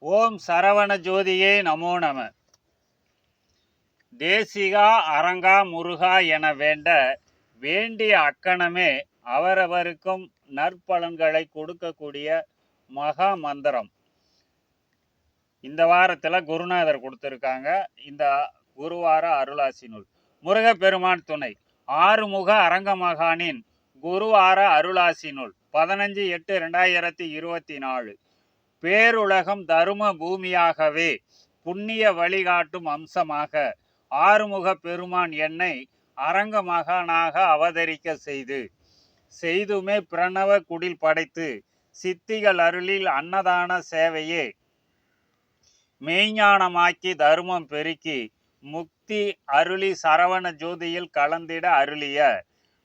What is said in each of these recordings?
ஓம் சரவண ஜோதியே நமோ நம. தேசிகா அரங்கா முருகா என வேண்ட வேண்டிய அக்கணமே அவரவருக்கும் நற்பலன்களை கொடுக்கக்கூடிய மகா மந்திரம். இந்த வாரத்தில் குருநாதர் கொடுத்துருக்காங்க. இந்த குருவார அருளாசி நூல் முருகப்பெருமான் துணை. ஆறுமுக அரங்க மகானின் குருவார அருளாசி நூல் பதினஞ்சு எட்டு ரெண்டாயிரத்தி இருபத்தி நாலு. பேருலகம் தரும பூமியாகவே புண்ணிய வழிகாட்டும் அம்சமாக ஆறுமுக பெருமான் என்னை அரங்க மகானாக அவதரிக்க செய்து செய்துமே பிரணவ குடில் படைத்து சித்திகள் அருளில் அன்னதான சேவையே மெய்ஞானமாக்கி தருமம் பெருக்கி முக்தி அருளி சரவண ஜோதியில் கலந்திட அருளிய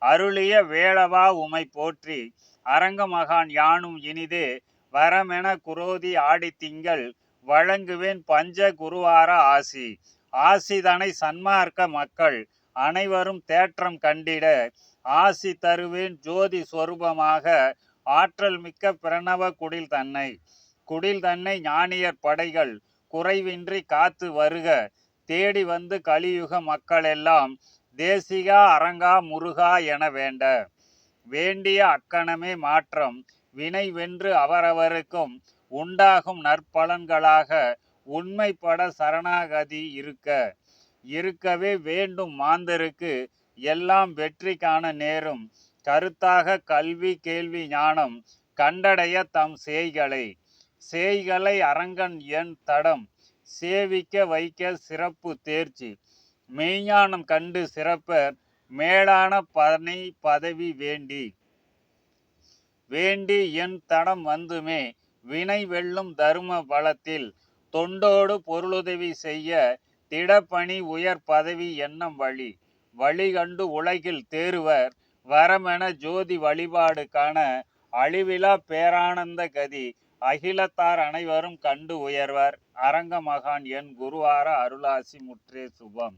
அருளிய வேளவா உமை போற்றி அரங்க மகான் யானும் இனிதே வரமென குரோதி ஆடி திங்கள் வழங்குவேன் பஞ்ச குருவார ஆசி. ஆசிதனை சன்மார்க்க மக்கள் அனைவரும் தேற்றம் கண்டிட. ஆசி தருவேன் ஜோதி சொரூபமாக ஆற்றல் மிக்க பிரணவ குடில் தன்னை. குடில் தன்னை ஞானியர் படைகள் குறைவின்றி காத்து வருக. தேடி வந்து கலியுக மக்களெல்லாம் தேசிகா அரங்கா முருகா என வேண்ட. வேண்டிய அக்கணமே மாற்றம் வினை வென்று அவரவருக்கும் உண்டாகும் நற்பலன்களாக உண்மைப்பட சரணாகதி இருக்க. இருக்கவே வேண்டும் மாந்தருக்கு எல்லாம் வெற்றி காண நேரும். கருத்தாக கல்வி கேள்வி ஞானம் கண்டடைய தம் சேய்களை. சேய்களை அரங்கன் என் தடம் சேவிக்க வைக்க சிறப்பு தேர்ச்சி. மெய்ஞானம் கண்டு சிறப்பர் மேலான பணி பதவி வேண்டி. வேண்டி என் தடம் வந்துமே. வினை வெல்லும் தரும பலத்தில் தொண்டோடு பொருளுதவி செய்ய திடப்பணி உயர் பதவி என்னும் வழி. வழி கண்டு உலகில் தேறுவர் வரமென ஜோதி வழிபாடு காண அழிவிலா பேரானந்த கதி. அகிலத்தார் அனைவரும் கண்டு உயர்வர் அரங்க மகான் என் குருவார அருளாசி முற்றே சுபம்.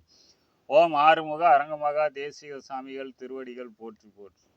ஓம் ஆறுமுக அரங்கமகா தேசிக சாமிகள் திருவடிகள் போற்றி போற்றி.